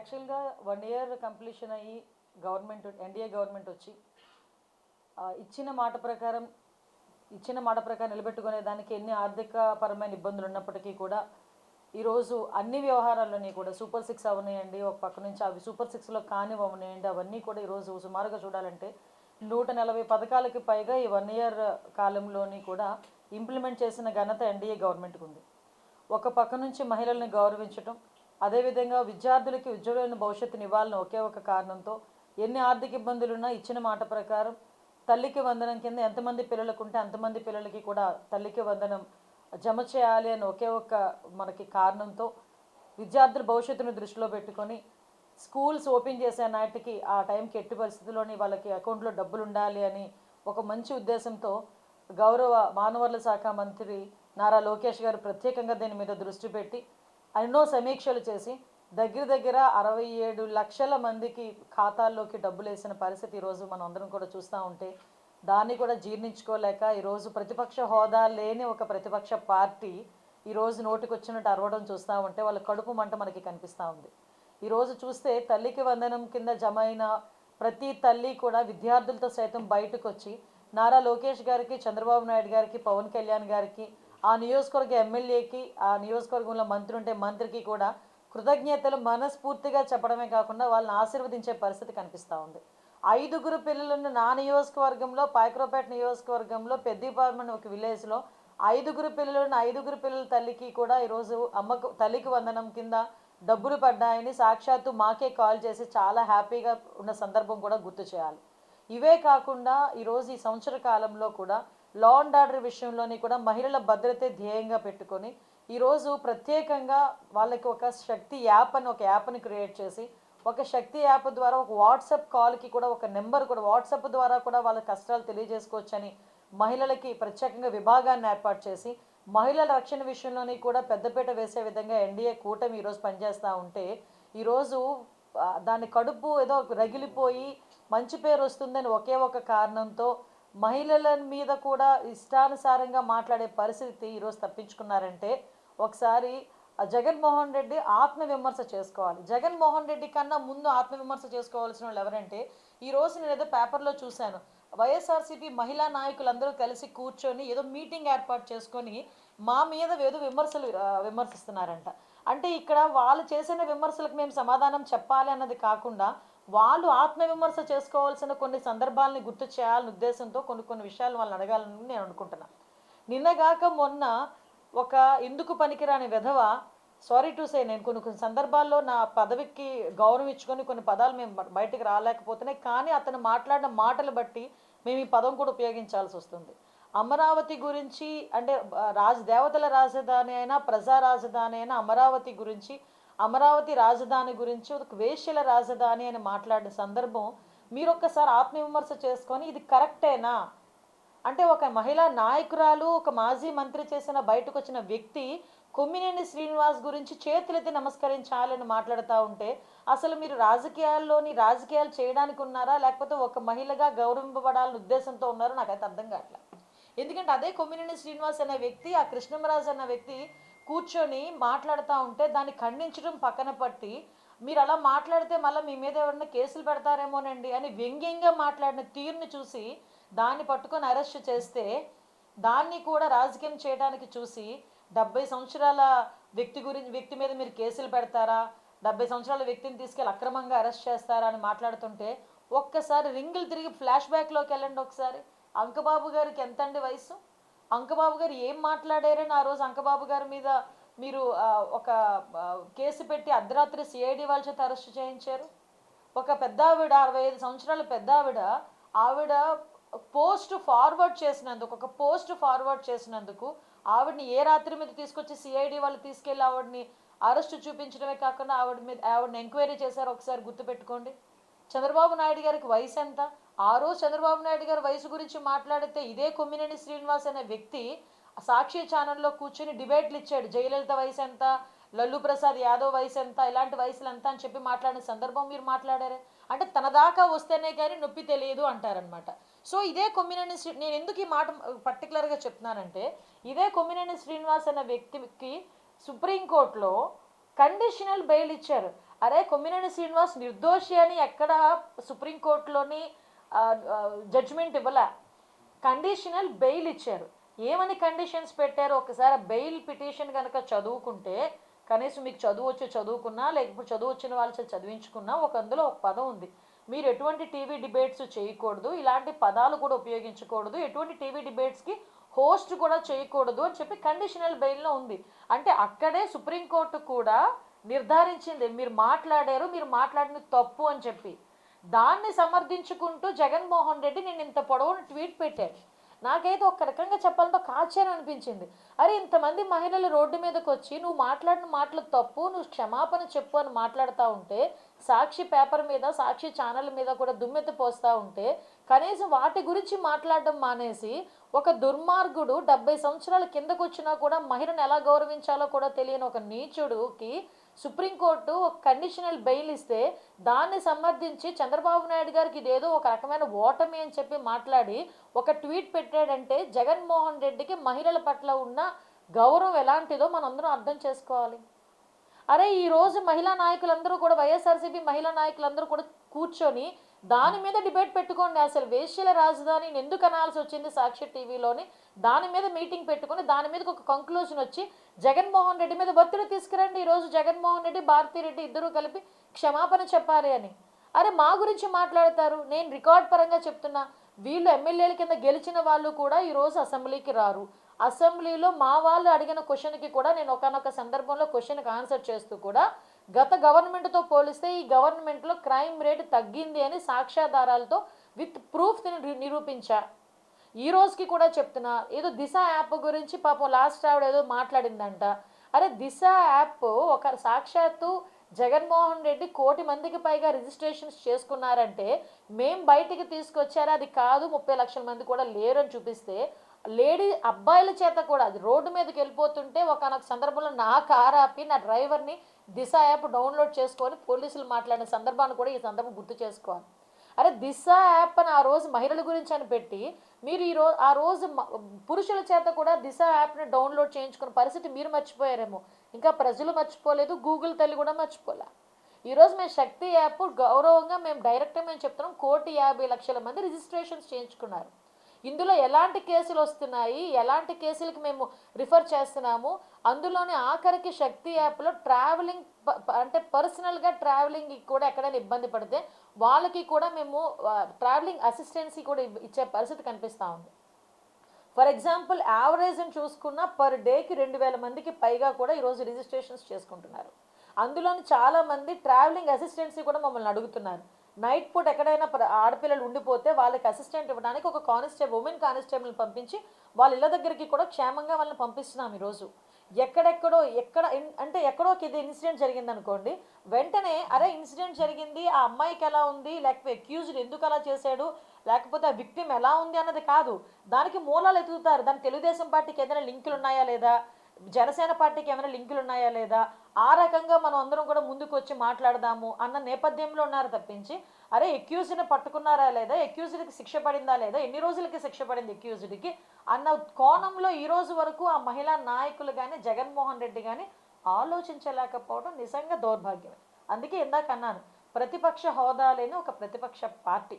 యాక్చువల్గా one year completion అయ్యి government NDA government వచ్చి ఇచ్చిన మాట ప్రకారం ఇచ్చిన మాట ప్రకారం నిలబెట్టుకునే దానికి ఎన్ని ఆర్థిక పరమైన ఇబ్బందులు ఉన్నప్పటికీ కూడా ఈరోజు అన్ని వ్యవహారాల్లోని కూడా సూపర్ సిక్స్ అవనియండి. ఒక పక్క నుంచి అవి సూపర్ సిక్స్లో కానివ్వనాయండి అవన్నీ కూడా ఈరోజు సుమారుగా చూడాలంటే నూట నలభై పథకాలకి పైగా ఈ వన్ ఇయర్ కాలంలోని కూడా ఇంప్లిమెంట్ చేసిన ఘనత ఎన్డీఏ గవర్నమెంట్కి ఉంది ఒక పక్క నుంచి మహిళల్ని గౌరవించటం అదేవిధంగా విద్యార్థులకి ఉజ్వలమైన భవిష్యత్తుని ఇవ్వాలని ఒకే ఒక కారణంతో ఎన్ని ఆర్థిక ఇబ్బందులున్నా ఇచ్చిన మాట ప్రకారం తల్లికి వందనం కింద ఎంతమంది పిల్లలకు ఉంటే అంతమంది పిల్లలకి కూడా తల్లికి వందనం జమ చేయాలి అని ఒకే ఒక మనకి కారణంతో విద్యార్థుల భవిష్యత్తును దృష్టిలో పెట్టుకొని స్కూల్స్ ఓపెన్ చేసే నాటికి ఆ టైంకి ఎట్టి పరిస్థితుల్లోని వాళ్ళకి అకౌంట్లో డబ్బులు ఉండాలి అని ఒక మంచి ఉద్దేశంతో గౌరవ మానవరుల శాఖ మంత్రి నారా లోకేష్ గారు ప్రత్యేకంగా దీని మీద దృష్టి పెట్టి ఎన్నో సమీక్షలు చేసి దగ్గర దగ్గర అరవై ఏడు లక్షల మందికి ఖాతాల్లోకి డబ్బులు వేసిన పరిస్థితి ఈరోజు మనం అందరం కూడా చూస్తూ ఉంటే దాన్ని కూడా జీర్ణించుకోలేక ఈరోజు ప్రతిపక్ష హోదా లేని ఒక ప్రతిపక్ష పార్టీ ఈరోజు నోటికి వచ్చినట్టు అరవడం చూస్తూ ఉంటే వాళ్ళ కడుపు మంట మనకి కనిపిస్తూ ఉంది. ఈరోజు చూస్తే తల్లికి వందనం కింద జమ అయిన ప్రతి తల్లి కూడా విద్యార్థులతో సైతం బయటకు వచ్చి నారా లోకేష్ గారికి చంద్రబాబు నాయుడు గారికి పవన్ కళ్యాణ్ గారికి ఆ నియోజకవర్గ ఎమ్మెల్యేకి ఆ నియోజకవర్గంలో మంత్రి ఉంటే మంత్రికి కూడా కృతజ్ఞతలు మనస్ఫూర్తిగా చెప్పడమే కాకుండా వాళ్ళని ఆశీర్వదించే పరిస్థితి కనిపిస్తూ ఉంది. ఐదుగురు పిల్లలున్న నా నియోజకవర్గంలో పాయక్రోపేట నియోజకవర్గంలో పెద్దపాలెం ఒక విలేజ్లో ఐదుగురు పిల్లలున్న ఐదుగురు పిల్లల తల్లికి కూడా ఈరోజు అమ్మకు తల్లికి వందనం కింద డబ్బులు పడ్డాయని సాక్షాత్తు మాకే కాల్ చేసి చాలా హ్యాపీగా ఉన్న సందర్భం కూడా గుర్తు చేయాలి. ఇవే కాకుండా ఈరోజు ఈ సంవత్సర కాలంలో కూడా లా అండ్ ఆర్డర్ విషయంలోని కూడా మహిళల భద్రతే ధ్యేయంగా పెట్టుకొని ఈరోజు ప్రత్యేకంగా వాళ్ళకి ఒక శక్తి యాప్ అని ఒక యాప్ని క్రియేట్ చేసి ఒక శక్తి యాప్ ద్వారా ఒక వాట్సాప్ కాల్కి కూడా ఒక నెంబర్ కూడా వాట్సాప్ ద్వారా కూడా వాళ్ళ కష్టాలు తెలియజేసుకోవచ్చని మహిళలకి ప్రత్యేకంగా విభాగాన్ని ఏర్పాటు చేసి మహిళల రక్షణ విషయంలోని కూడా పెద్దపీట వేసే విధంగా ఎన్డీఏ కూటమి ఈరోజు పనిచేస్తూ ఉంటే ఈరోజు దాని కడుపు ఏదో రగిలిపోయి మంచి పేరు వస్తుందని ఒకే ఒక కారణంతో మహిళల మీద కూడా ఇష్టానుసారంగా మాట్లాడే పరిస్థితి ఈరోజు తప్పించుకున్నారంటే ఒకసారి జగన్మోహన్ రెడ్డి ఆత్మవిమర్శ చేసుకోవాలి. జగన్మోహన్ రెడ్డి కన్నా ముందు ఆత్మవిమర్శ చేసుకోవాల్సిన వాళ్ళు ఎవరంటే ఈ రోజు నేను ఏదో పేపర్లో చూశాను. వైఎస్ఆర్సీపీ మహిళా నాయకులందరూ కలిసి కూర్చొని ఏదో మీటింగ్ ఏర్పాటు చేసుకొని మా మీద ఏదో విమర్శలు విమర్శిస్తున్నారంట. అంటే ఇక్కడ వాళ్ళు చేసిన విమర్శలకు మేము సమాధానం చెప్పాలి అన్నది కాకుండా వాళ్ళు ఆత్మవిమర్శ చేసుకోవాల్సిన కొన్ని సందర్భాలని గుర్తు చేయాలని ఉద్దేశంతో కొన్ని కొన్ని విషయాలు వాళ్ళని అడగాలని నేను అనుకుంటున్నాను నిన్నగాక మొన్న ఒక ఎందుకు పనికిరాని విధవ సారీ టు సే నేను కొన్ని కొన్ని సందర్భాల్లో నా పదవికి గౌరవం ఇచ్చుకొని కొన్ని పదాలు మేము బయటకు రాలేకపోతున్నాయి కానీ అతను మాట్లాడిన మాటలు బట్టి మేము ఈ పదం కూడా ఉపయోగించాల్సి వస్తుంది. అమరావతి గురించి అంటే రాజ దేవతల రాజధాని అయినా ప్రజా రాజధాని అయినా అమరావతి గురించి అమరావతి రాజధాని గురించి ఒక వేష్యల రాజధాని అని మాట్లాడిన సందర్భం మీరు ఒక్కసారి ఆత్మవిమర్శ చేసుకొని ఇది కరెక్టేనా? అంటే ఒక మహిళా నాయకురాలు ఒక మాజీ మంత్రి చేసిన బయటకు వచ్చిన వ్యక్తి కొమ్మినేని శ్రీనివాస్ గురించి చేతులెత్తి నమస్కరించాలని మాట్లాడుతూ ఉంటే అసలు మీరు రాజకీయాల్లోని రాజకీయాలు చేయడానికి ఉన్నారా? లేకపోతే ఒక మహిళగా గౌరవింపబడాలని ఉద్దేశంతో ఉన్నారో నాకైతే అర్థం కావట్లేదు ఎందుకంటే అదే కొమ్మినేని శ్రీనివాస్ అనే వ్యక్తి ఆ కృష్ణమరాజు అన్న వ్యక్తి కూర్చొని మాట్లాడుతూ ఉంటే దాన్ని ఖండించడం పక్కన పట్టి మీరు అలా మాట్లాడితే మళ్ళీ మీ మీద ఎవరైనా కేసులు పెడతారేమోనండి అని వ్యంగ్యంగా మాట్లాడిన తీరుని చూసి దాన్ని పట్టుకొని అరెస్ట్ చేస్తే దాన్ని కూడా రాజకీయం చేయడానికి చూసి డెబ్బై సంవత్సరాల వ్యక్తి గురించి వ్యక్తి మీద మీరు కేసులు పెడతారా? డెబ్బై సంవత్సరాల వ్యక్తిని తీసుకెళ్ళి అక్రమంగా అరెస్ట్ చేస్తారా అని మాట్లాడుతుంటే ఒక్కసారి రింగులు తిరిగి ఫ్లాష్ బ్యాక్లోకి వెళ్ళండి ఒకసారి. అంకబాబు గారికి ఎంత అండి వయసు అంకబాబు గారు ఏం మాట్లాడారని ఆ రోజు అంకబాబు గారి మీద మీరు ఒక కేసు పెట్టి అర్ధరాత్రి సిఐడి వాళ్ళ చేత అరెస్ట్ చేయించారు? ఒక పెద్ద ఆవిడ అరవై ఐదు సంవత్సరాల పెద్ద ఆవిడ ఆవిడ పోస్ట్ ఫార్వర్డ్ చేసినందుకు ఒక పోస్ట్ ఫార్వర్డ్ చేసినందుకు ఆవిడని ఏ రాత్రి మీద తీసుకొచ్చి సిఐడి వాళ్ళు తీసుకెళ్ళి ఆవిడని అరెస్ట్ చూపించడమే కాకుండా ఆవిడ మీద ఆవిడని ఎంక్వైరీ చేశారు ఒకసారి గుర్తుపెట్టుకోండి. చంద్రబాబు నాయుడు గారికి వయసు ఎంత? ఆ రోజు చంద్రబాబు నాయుడు గారి వయసు గురించి మాట్లాడితే ఇదే కొమ్మినేని శ్రీనివాస్ అనే వ్యక్తి సాక్షి ఛానల్లో కూర్చొని డిబేట్లు ఇచ్చాడు. జయలలిత వయసు ఎంత? లల్లు ప్రసాద్ యాదవ్ వయసు ఎంత? ఇలాంటి వయసులు ఎంత అని చెప్పి మాట్లాడిన సందర్భం మీరు మాట్లాడారు? అంటే తన దాకా వస్తేనే కానీ నొప్పి తెలియదు అంటారనమాట సో ఇదే కొమ్మినేని శ్రీ నేను ఎందుకు ఈ మాట పర్టికులర్గా చెప్తున్నానంటే ఇదే కొమ్మినేని శ్రీనివాస్ అనే వ్యక్తికి సుప్రీంకోర్టులో కండిషనల్ బెయిల్ ఇచ్చారు. అరే కొమ్మినేని శ్రీనివాస్ నిర్దోషి అని ఎక్కడ సుప్రీంకోర్టులోని జడ్జిమెంట్ ఇవ్వలే. కండిషనల్ బెయిల్ ఇచ్చారు. ఏమని కండిషన్స్ పెట్టారు? ఒకసారి బెయిల్ పిటిషన్ కనుక చదువుకుంటే కనీసం మీకు చదువు వచ్చి చదువుకున్నా లేకపోతే చదువు వచ్చిన వాళ్ళు చదివించుకున్నా ఒక అందులో ఒక పదం ఉంది. మీరు ఎటువంటి టీవీ డిబేట్స్ చేయకూడదు ఇలాంటి పదాలు కూడా ఉపయోగించకూడదు ఎటువంటి టీవీ డిబేట్స్కి హోస్ట్ కూడా చేయకూడదు అని చెప్పి కండిషనల్ బెయిల్లో ఉంది. అంటే అక్కడే సుప్రీంకోర్టు కూడా నిర్ధారించింది. మీరు మాట్లాడారు మీరు మాట్లాడిన తప్పు అని చెప్పి. దాన్ని సమర్థించుకుంటూ జగన్మోహన్ రెడ్డి నేను ఇంత పొడవును ట్వీట్ పెట్టాడు. నాకైతే ఒక రకంగా చెప్పాలంటే ఒక ఆశ్చర్యం అనిపించింది. అరే ఇంతమంది మహిళలు రోడ్డు మీదకి వచ్చి నువ్వు మాట్లాడిన మాటలు తప్పు నువ్వు క్షమాపణ చెప్పు అని మాట్లాడుతూ ఉంటే సాక్షి పేపర్ మీద సాక్షి ఛానల్ మీద కూడా దుమ్మెత్తి పోస్తూ ఉంటే కనీసం వాటి గురించి మాట్లాడడం మానేసి ఒక దుర్మార్గుడు డెబ్బై సంవత్సరాల కిందకు వచ్చినా కూడా మహిళను ఎలా గౌరవించాలో కూడా తెలియని ఒక నీచుడుకి సుప్రీంకోర్టు ఒక కండిషనల్ బెయిల్ ఇస్తే దాన్ని సమర్థించి చంద్రబాబు నాయుడు గారికి ఇదేదో ఒక రకమైన ఓటమి అని చెప్పి మాట్లాడి ఒక ట్వీట్ పెట్టాడంటే జగన్మోహన్ రెడ్డికి మహిళల పట్ల ఉన్న గౌరవం ఎలాంటిదో మనందరం అర్థం చేసుకోవాలి. అరే ఈ రోజు మహిళా నాయకులందరూ కూడా వైఎస్ఆర్సీపీ మహిళా నాయకులందరూ కూడా కూర్చొని దాని మీద డిబేట్ పెట్టుకోండి. అసలు వేశ్యల రాజధాని ఎందుకు అనాల్సి వచ్చింది సాక్షి టీవీలోని? దాని మీద మీటింగ్ పెట్టుకొని దాని మీద ఒక కంక్లూజన్ వచ్చి జగన్మోహన్ రెడ్డి మీద ఒత్తిడి తీసుకురండి. ఈరోజు జగన్మోహన్ రెడ్డి భారతీరెడ్డి ఇద్దరూ కలిపి క్షమాపణ చెప్పాలి అని. అరే మా గురించి మాట్లాడతారు. నేను రికార్డ్ పరంగా చెప్తున్నా. వీళ్ళు ఎమ్మెల్యేల కింద గెలిచిన వాళ్ళు కూడా ఈరోజు అసెంబ్లీకి రారు. అసెంబ్లీలో మా వాళ్ళు అడిగిన క్వశ్చన్కి కూడా నేను ఒకనొక సందర్భంలో క్వశ్చన్కి ఆన్సర్ చేస్తూ కూడా గత గవర్నమెంట్తో పోలిస్తే ఈ గవర్నమెంట్లో క్రైమ్ రేట్ తగ్గింది అని సాక్ష్యాధారాలతో విత్ ప్రూఫ్ నిరూపించా. ఈ రోజుకి కూడా చెప్తున్నా ఏదో దిశ యాప్ గురించి పాపం లాస్ట్ ఆవిడ ఏదో మాట్లాడిందంట. అరే దిశ యాప్ ఒక సాక్షాత్తు జగన్మోహన్ రెడ్డి కోటి మందికి పైగా రిజిస్ట్రేషన్స్ చేసుకున్నారంటే మేం బయటికి తీసుకొచ్చారా? అది కాదు ముప్పై లక్షల మంది కూడా లేరు అని చూపిస్తే లేడీ అబ్బాయిల చేత కూడా అది రోడ్డు మీదకి వెళ్ళిపోతుంటే ఒకనొక సందర్భంలో నా కార్ ఆపి నా డ్రైవర్ని దిశ యాప్ డౌన్లోడ్ చేసుకొని పోలీసులు మాట్లాడిన సందర్భాన్ని కూడా ఈ సందర్భం గుర్తు చేసుకోవాలి. అరే దిశ యాప్ అని ఆ రోజు మహిళల గురించి అని పెట్టి మీరు ఈ రోజు ఆ రోజు పురుషుల చేత కూడా దిశ యాప్ని డౌన్లోడ్ చేయించుకున్న పరిస్థితి మీరు మర్చిపోయారేమో. ఇంకా ప్రజలు మర్చిపోలేదు గూగుల్ తల్లి కూడా మర్చిపోలే. ఈరోజు మేము శక్తి యాప్ గౌరవంగా మేము డైరెక్ట్గా మేము చెప్తున్నాం కోటి యాభై లక్షల మంది రిజిస్ట్రేషన్స్ చేయించుకున్నారు. ఇందులో ఎలాంటి కేసులు వస్తున్నాయి? ఎలాంటి కేసులకి మేము రిఫర్ చేస్తున్నాము? అందులోనే ఆఖరికి శక్తి యాప్లో ట్రావెలింగ్ ప- అంటే పర్సనల్గా ట్రావెలింగ్ కూడా ఎక్కడైనా ఇబ్బంది పడితే వాళ్ళకి కూడా మేము ట్రావెలింగ్ అసిస్టెన్సీ కూడా ఇచ్చే పరిస్థితి కనిపిస్తూ ఉంది. ఫర్ ఎగ్జాంపుల్ యావరేజ్ని చూసుకున్న పర్ డేకి రెండు వేల మందికి పైగా కూడా ఈరోజు రిజిస్ట్రేషన్స్ చేసుకుంటున్నారు. అందులోని చాలామంది ట్రావెలింగ్ అసిస్టెన్సీ కూడా మమ్మల్ని అడుగుతున్నారు. నైట్ పూట ఎక్కడైనా ఆడపిల్లలు ఉండిపోతే వాళ్ళకి అసిస్టెంట్ ఇవ్వడానికి ఒక కానిస్టేబుల్ ఉమెన్ కానిస్టేబుల్ని పంపించి వాళ్ళ ఇళ్ళ దగ్గరికి కూడా క్షేమంగా వాళ్ళని పంపిస్తున్నాం ఈరోజు. ఎక్కడెక్కడో ఎక్కడ అంటే ఎక్కడో ఒక ఇది ఇన్సిడెంట్ జరిగింది అనుకోండి వెంటనే అరే ఇన్సిడెంట్ జరిగింది ఆ అమ్మాయికి ఎలా ఉంది లేకపోతే అక్యూజ్డ్ ఎందుకు అలా చేశాడు లేకపోతే ఆ విక్టిమ్ ఎలా ఉంది అన్నది కాదు. దానికి మూలాలు ఎదుగుతారు. దానికి తెలుగుదేశం పార్టీకి ఏదైనా లింకులు ఉన్నాయా లేదా? జనసేన పార్టీకి ఏమైనా లింకులు ఉన్నాయా లేదా? ఆ రకంగా మనం అందరం కూడా ముందుకు వచ్చి మాట్లాడదాము అన్న నేపథ్యంలో ఉన్నారు తప్పించి అరే ఎక్యూజ్ని పట్టుకున్నారా లేదా? ఎక్యూజ్డ్కి శిక్ష పడిందా లేదా? ఎన్ని రోజులకి శిక్ష పడింది ఎక్యూజ్డ్కి అన్న కోణంలో ఈ రోజు వరకు ఆ మహిళా నాయకులు కానీ జగన్మోహన్ రెడ్డి కానీ ఆలోచించలేకపోవడం నిజంగా దౌర్భాగ్యమే అందుకే ఇందాక అన్నాను ప్రతిపక్ష హోదా లేని ఒక ప్రతిపక్ష పార్టీ.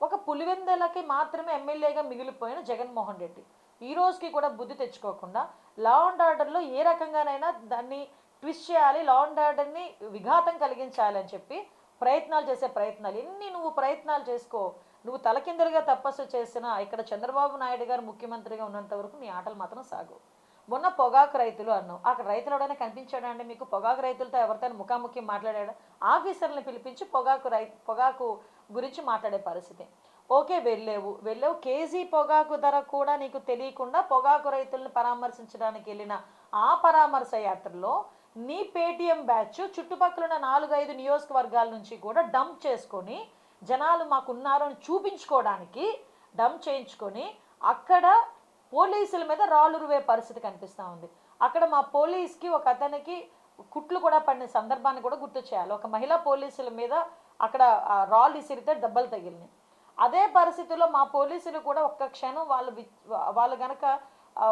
ఒక పులివెందలకి మాత్రమే ఎమ్మెల్యేగా మిగిలిపోయిన జగన్మోహన్ రెడ్డి. ఈ రోజుకి కూడా బుద్ధి తెచ్చుకోకుండా లా అండ్ ఆర్డర్లో ఏ రకంగానైనా దాన్ని ట్విస్ట్ చేయాలి లా అండ్ ఆర్డర్ని విఘాతం కలిగించాలి అని చెప్పి ప్రయత్నాలు చేసే ప్రయత్నాలు. ఎన్ని నువ్వు ప్రయత్నాలు చేసుకో నువ్వు తలకిందలుగా తపస్సు చేసినా ఇక్కడ చంద్రబాబు నాయుడు గారు ముఖ్యమంత్రిగా ఉన్నంత వరకు నీ ఆటలు మాత్రం సాగు. మొన్న పొగాకు రైతులు అన్నావు. అక్కడ రైతులు ఎవడైనా కనిపించాడా అండి మీకు? పొగాకు రైతులతో ఎవరితో ముఖాముఖి మాట్లాడాడా? ఆఫీసర్ని పిలిపించి పొగాకు రై పొగాకు గురించి మాట్లాడే పరిస్థితి. ఓకే వెళ్ళేవు. వెళ్ళేవు. కేజీ పొగాకు ధర కూడా నీకు తెలియకుండా పొగాకు రైతులను పరామర్శించడానికి వెళ్ళిన ఆ పరామర్శ యాత్రలో నీ పేటీఎం బ్యాచ్ చుట్టుపక్కల ఉన్న నాలుగైదు నియోజకవర్గాల నుంచి కూడా డంప్ చేసుకొని జనాలు మాకున్నారు అని చూపించుకోవడానికి డంప్ చేయించుకొని అక్కడ పోలీసుల మీద రాళ్ళురువే పరిస్థితి కనిపిస్తూ ఉంది. అక్కడ మా పోలీస్కి ఒక అతనికి కుట్లు కూడా పడిన సందర్భాన్ని కూడా గుర్తు చేయాలి. ఒక మహిళా పోలీసుల మీద అక్కడ రాళ్ళు ఇసిరితే దెబ్బలు తగిలినాయి. అదే పరిస్థితిలో మా పోలీసులు కూడా ఒక్క క్షణం వాళ్ళు వాళ్ళు గనక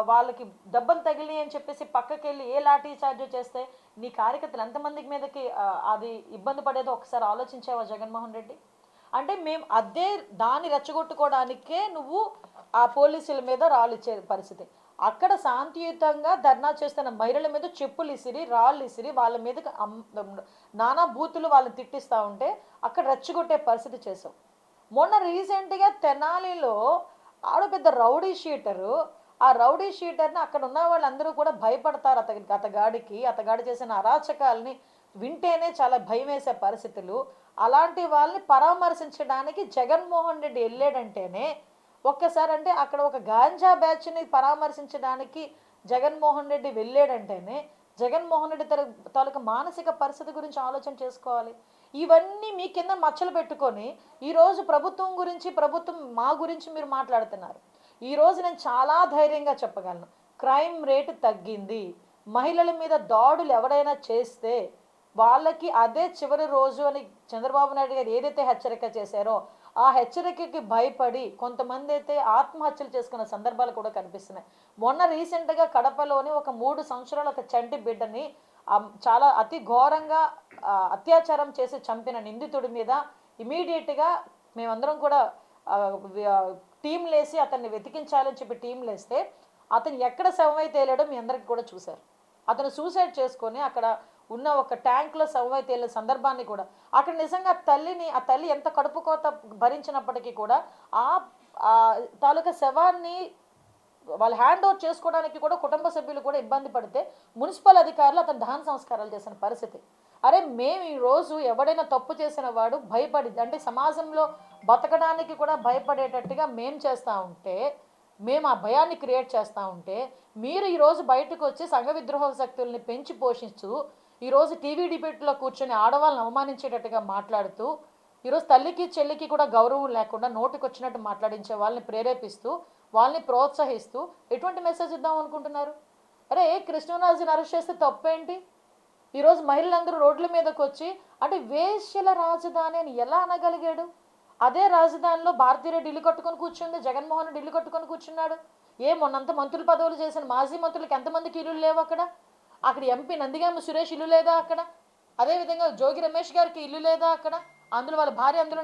వాళ్ళకి దెబ్బలు తగిలి అని చెప్పేసి పక్కకెళ్ళి ఏ లాఠీ చార్జ్ చేస్తే నీ కార్యకర్తలు ఎంతమందికి మీదకి అది ఇబ్బంది పడేదో ఒకసారి ఆలోచించావా జగన్మోహన్ రెడ్డి? అంటే మేము అదే దాన్ని రెచ్చగొట్టుకోవడానికే నువ్వు ఆ పోలీసుల మీద రాళ్ళు ఇచ్చే పరిస్థితి. అక్కడ శాంతియుతంగా ధర్నా చేస్తున్న మహిళల మీద చెప్పులు ఇసిరి రాళ్ళు ఇసిరి వాళ్ళ మీదకి నానా బూతులు వాళ్ళని తిట్టిస్తూ ఉంటే అక్కడ రెచ్చగొట్టే పరిస్థితి చేసావు. మొన్న రీసెంట్గా తెనాలిలో ఆడ పెద్ద రౌడీ షీటరు. ఆ రౌడీ షీటర్ని అక్కడ ఉన్న వాళ్ళందరూ కూడా భయపడతారు అత అతగాడికి అతగాడి చేసిన అరాచకాల్ని వింటేనే చాలా భయం వేసే పరిస్థితులు. అలాంటి వాళ్ళని పరామర్శించడానికి జగన్మోహన్ రెడ్డి వెళ్ళాడంటేనే ఒక్కసారి అంటే అక్కడ ఒక గాంజా బ్యాచ్ని పరామర్శించడానికి జగన్మోహన్ రెడ్డి వెళ్ళాడంటేనే జగన్మోహన్ రెడ్డి తన తాలూకా మానసిక పరిస్థితి గురించి ఆలోచన చేసుకోవాలి. ఇవన్నీ మీ కింద మచ్చలు పెట్టుకొని ఈరోజు ప్రభుత్వం గురించి ప్రభుత్వం మా గురించి మీరు మాట్లాడుతున్నారు. ఈరోజు నేను చాలా ధైర్యంగా చెప్పగలను. క్రైమ్ రేటు తగ్గింది. మహిళల మీద దాడులు ఎవరైనా చేస్తే వాళ్ళకి అదే చివరి రోజు అని చంద్రబాబు నాయుడు గారు ఏదైతే హెచ్చరిక చేశారో ఆ హెచ్చరికకి భయపడి కొంతమంది అయితే ఆత్మహత్యలు చేసుకున్న సందర్భాలు కూడా కనిపిస్తున్నాయి. మొన్న రీసెంట్గా కడపలోని ఒక మూడు సంవత్సరాల ఒక చంటి బిడ్డని చాలా అతి ఘోరంగా అత్యాచారం చేసి చంపిన నిందితుడి మీద ఇమీడియట్గా మేమందరం కూడా టీం లేసి అతన్ని వెతికించాలని చెప్పి టీం లేస్తే అతను ఎక్కడ శవమై తేలాడో మీ అందరికి కూడా చూశారు. అతను సూసైడ్ చేసుకొని అక్కడ ఉన్న ఒక ట్యాంక్లో శవమై తేలిన సందర్భాన్ని కూడా అక్కడ నిజంగా ఆ తల్లిని ఆ తల్లి ఎంత కడుపు కోత భరించినప్పటికీ కూడా ఆ తాలూకా శవాన్ని వాళ్ళు హ్యాండ్ ఓవర్ చేసుకోవడానికి కూడా కుటుంబ సభ్యులు కూడా ఇబ్బంది పడితే మున్సిపల్ అధికారులు అతను దహన సంస్కారాలు చేసిన పరిస్థితి. అరే మేము ఈ రోజు ఎవడైనా తప్పు చేసిన వాడు భయపడి అంటే సమాజంలో బతకడానికి కూడా భయపడేటట్టుగా మేం చేస్తూ ఉంటే మేము ఆ భయాన్ని క్రియేట్ చేస్తూ ఉంటే మీరు ఈరోజు బయటకు వచ్చి సంఘ విద్రోహ శక్తుల్ని పెంచి పోషిస్తూ ఈరోజు టీవీ డిబేట్లో కూర్చొని ఆడవాళ్ళని అవమానించేటట్టుగా మాట్లాడుతూ ఈరోజు తల్లికి చెల్లికి కూడా గౌరవం లేకుండా నోటికి వచ్చినట్టు మాట్లాడించే వాళ్ళని ప్రేరేపిస్తూ వాళ్ళని ప్రోత్సహిస్తూ ఎటువంటి మెసేజ్ ఇద్దాం అనుకుంటున్నారు? అరే కృష్ణరాజుని అరెస్ట్ చేస్తే తప్పేంటి? ఈరోజు మహిళలందరూ రోడ్ల మీదకి వచ్చి అంటే వేశ్యల రాజధాని అని ఎలా అనగలిగాడు? అదే రాజధానిలో భారతీరెడ్డి ఇల్లు కట్టుకొని కూర్చుంది జగన్మోహన్ రెడ్డి ఇల్లు కట్టుకొని కూర్చున్నాడు. ఏ మొన్నంత మంత్రుల పదవులు చేసిన మాజీ మంత్రులకు ఎంతమందికి ఇల్లు లేవు అక్కడ? అక్కడ ఎంపీ నందిగామ సురేష్ ఇల్లు లేదా అక్కడ? అదేవిధంగా జోగి రమేష్ గారికి ఇల్లు లేదా అక్కడ? అందులో వాళ్ళ భార్య అందులో